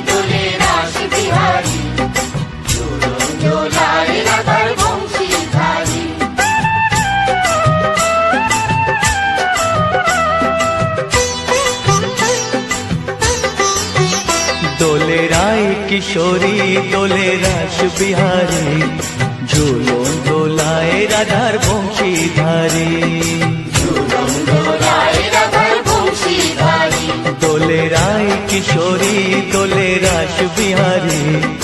দোলে রাস বিহারী চুরন দোলায় রায় কিশোরী দোলে রাস বিহারী ঝুলন দোলায় রাধার বংশীধারী। ঝুলন দোলায় রাধার দোলে রায় কিশোরী भोले राश बिहारी।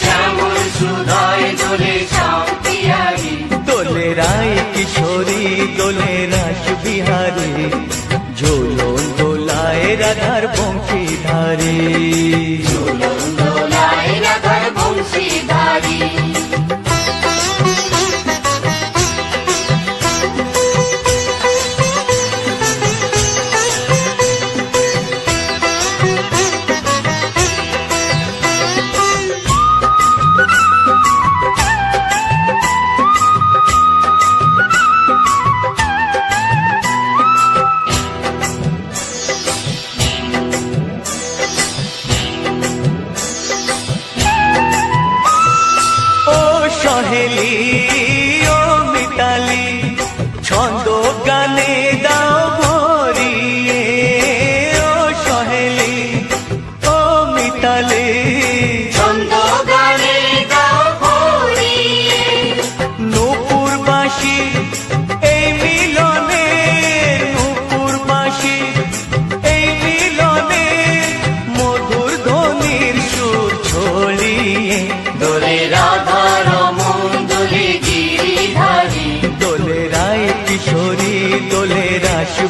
শ্যামল সুদয় দোলে শান্তিয়ারি দোলে রায় কিশোরী দোলে রাস দোলায় রাধার ही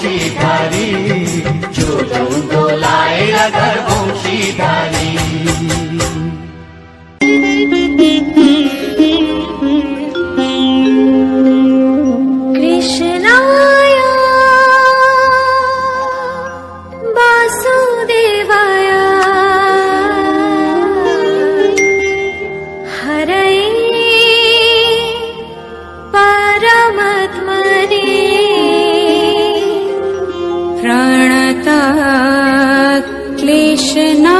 শিকারী চলুন দোলায় রাখার क्लेशना